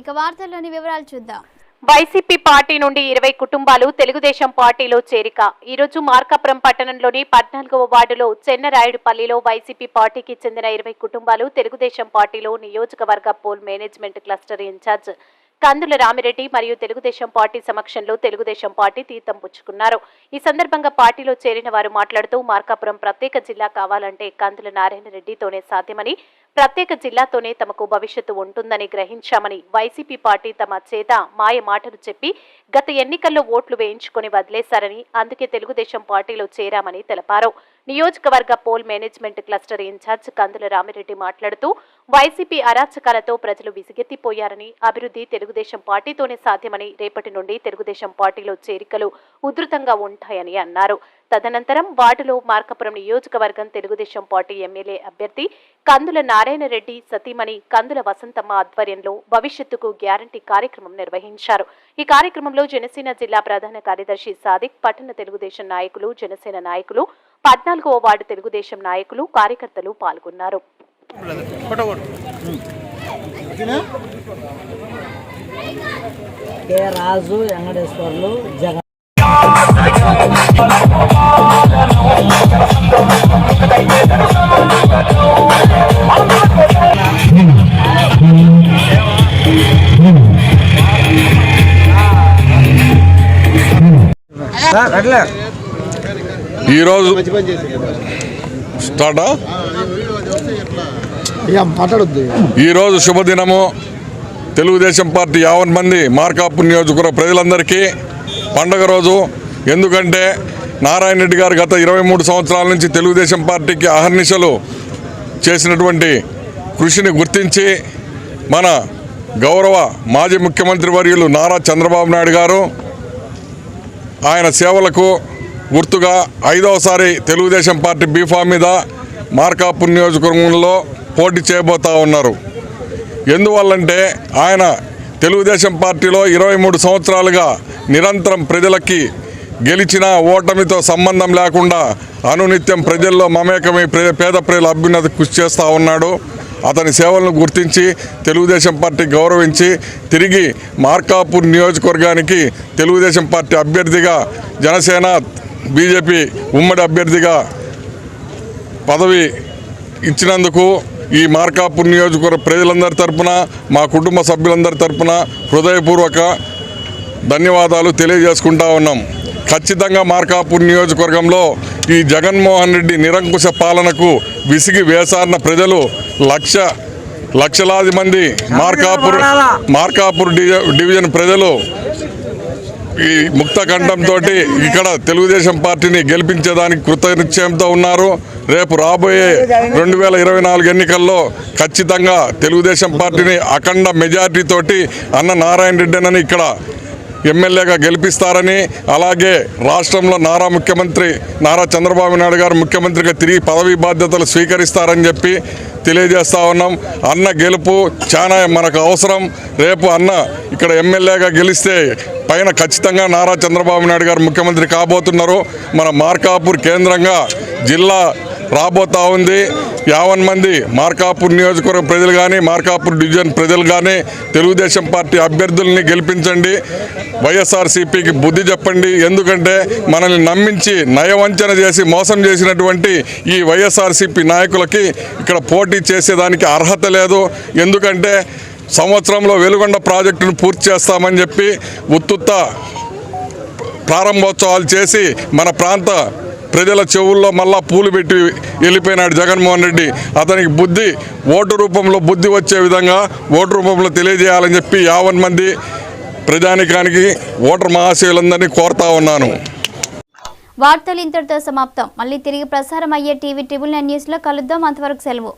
ఇక వార్తల్లోని వివరాలు చూద్దాం. వైసీపీ పార్టీ నుండి ఇరవై కుటుంబాలు తెలుగుదేశం పార్టీలో చేరిక. ఈరోజు మార్కాపురం పట్టణంలోని పద్నాలుగవ వార్డులో చెన్నరాయుడుపల్లిలో వైసీపీ పార్టీకి చెందిన ఇరవై కుటుంబాలు తెలుగుదేశం పార్టీలో నియోజకవర్గ poll management cluster incharge Kandula Ramireddy మరియు తెలుగుదేశం పార్టీ సమక్షంలో తెలుగుదేశం పార్టీ తీర్థం పుచ్చుకున్నారు. ఈ సందర్భంగా పార్టీలో చేరిన వారు మాట్లాడుతూ మార్కాపురం ప్రత్యేక జిల్లా కావాలంటే కందుల నారాయణ రెడ్డితోనే సాధ్యమని ప్రత్యేక జిల్లాతోనే తమకు భవిష్యత్తు ఉంటుందని గ్రహించామని వైసీపీ పార్టీ తమ చేత మాయ మాటలు చెప్పి గత ఎన్నికల్లో ఓట్లు వేయించుకుని వదిలేశారని అందుకే తెలుగుదేశం పార్టీలో చేరామని తెలిపారు. నియోజకవర్గ poll management cluster incharge Kandula Ramireddy మాట్లాడుతూ వైసీపీ అరాచకాలతో ప్రజలు విసిగెత్తిపోయారని అభివృద్ధి తెలుగుదేశం పార్టీతోనే సాధ్యమని రేపటి నుండి తెలుగుదేశం పార్టీలో చేరికలు ఉధృతంగా ఉంటాయని అన్నారు. తదనంతరం వార్డులో మార్కపురం నియోజకవర్గం తెలుగుదేశం పార్టీ ఎమ్మెల్యే అభ్యర్థి కందుల నారాయణ రెడ్డి సతీమణి కందుల వసంతమ్మ ఆధ్వర్యంలో భవిష్యత్తుకు గ్యారంటీ కార్యక్రమం నిర్వహించారు. ఈ కార్యక్రమంలో జనసేన జిల్లా ప్రధాన కార్యదర్శి సాదిక్ పట్టణ తెలుగుదేశం నాయకులు జనసేన నాయకులు పద్నాలుగవ వార్డు తెలుగుదేశం నాయకులు కార్యకర్తలు పాల్గొన్నారు. కె రాజు వెంకటేశ్వర్లు జగన్. ఈరోజు స్టార్టా? ఈరోజు శుభదినము. తెలుగుదేశం పార్టీ యావన్ మంది మార్కాపూర్ నియోజకవర్గ ప్రజలందరికీ పండగ రోజు. ఎందుకంటే నారాయణ రెడ్డి గారు గత ఇరవై మూడు సంవత్సరాల నుంచి తెలుగుదేశం పార్టీకి అహర్నిశలు చేసినటువంటి కృషిని గుర్తించి మన గౌరవ మాజీ ముఖ్యమంత్రి వర్యులు నారా చంద్రబాబు నాయుడు గారు ఆయన సేవలకు గుర్తుగా ఐదవసారి తెలుగుదేశం పార్టీ బీఫామ్ మీద మార్కాపూర్ నియోజకవర్గంలో పోటీ చేయబోతా ఉన్నారు. ఎందువల్లంటే ఆయన తెలుగుదేశం పార్టీలో ఇరవై మూడు సంవత్సరాలుగా నిరంతరం ప్రజలకి గెలిచిన ఓటమితో సంబంధం లేకుండా అనునిత్యం ప్రజల్లో మమేకమై పేద ప్రజల అభ్యున్నతి కృషి చేస్తూ ఉన్నాడు. అతని సేవలను గుర్తించి తెలుగుదేశం పార్టీ గౌరవించి తిరిగి మార్కాపూర్ నియోజకవర్గానికి తెలుగుదేశం పార్టీ అభ్యర్థిగా జనసేన బీజేపీ ఉమ్మడి అభ్యర్థిగా పదవి ఇచ్చినందుకు ఈ మార్కాపూర్ నియోజకవర్గ ప్రజలందరి తరపున మా కుటుంబ సభ్యులందరి తరపున హృదయపూర్వక ధన్యవాదాలు తెలియజేసుకుంటా ఉన్నాం. ఖచ్చితంగా మార్కాపూర్ నియోజకవర్గంలో ఈ జగన్మోహన్ రెడ్డి నిరంకుశ పాలనకు విసిగి వేసారిన ప్రజలు లక్ష లక్షలాది మంది మార్కాపూర్ మార్కాపూర్ డివి- డివిజన్ ప్రజలు ఈ ముక్త ఇక్కడ తెలుగుదేశం పార్టీని గెలిపించేదానికి కృతనిశ్చయంతో ఉన్నారు. రేపు రాబోయే రెండు వేల ఇరవై నాలుగు ఎన్నికల్లో ఖచ్చితంగా తెలుగుదేశం పార్టీని అఖండ మెజార్టీతోటి అన్న నారాయణ రెడ్డినని ఇక్కడ ఎమ్మెల్యేగా గెలిపిస్తారని అలాగే రాష్ట్రంలో నారా ముఖ్యమంత్రి నారా చంద్రబాబు నాయుడు గారు ముఖ్యమంత్రిగా తిరిగి పదవీ బాధ్యతలు స్వీకరిస్తారని చెప్పి తెలియజేస్తా ఉన్నాం. అన్న గెలుపు చాలా మనకు అవసరం. రేపు అన్న ఇక్కడ ఎమ్మెల్యేగా గెలిస్తే పైన ఖచ్చితంగా నారా చంద్రబాబు నాయుడు గారు ముఖ్యమంత్రి కాబోతున్నారు. మన మార్కాపూర్ కేంద్రంగా జిల్లా రాబోతా ఉంది. యావన్ మంది మార్కాపూర్ నియోజకవర్గ ప్రజలు కానీ మార్కాపూర్ డివిజన్ ప్రజలు కానీ తెలుగుదేశం పార్టీ అభ్యర్థుల్ని గెలిపించండి. వైఎస్ఆర్సీపీకి బుద్ధి చెప్పండి. ఎందుకంటే మనల్ని నమ్మించి నయవంచన చేసి మోసం చేసినటువంటి ఈ వైఎస్ఆర్సీపీ నాయకులకి ఇక్కడ పోటీ చేసేదానికి అర్హత లేదు. ఎందుకంటే సంవత్సరంలో వెలుగొండ ప్రాజెక్టును పూర్తి చేస్తామని చెప్పి ఉత్తుత్త ప్రారంభోత్సవాలు చేసి మన ప్రాంత ప్రజల చెవుల్లో మళ్ళా పూలు పెట్టి వెళ్ళిపోయినాడు జగన్మోహన్ రెడ్డి. అతనికి బుద్ధి ఓటు రూపంలో బుద్ధి వచ్చే విధంగా ఓటు రూపంలో తెలియజేయాలని చెప్పి యావన్ మంది ప్రజానికానికి ఓటర్ మహాశయులందరినీ కోరుతా ఉన్నాను. వార్తలు ఇంతటితో సమాప్తం. మళ్ళీ తిరిగి ప్రసారం అయ్యే టీవీ ట్రిబుల్ నైన్ న్యూస్లో కలుద్దాం. అంతవరకు సెలవు.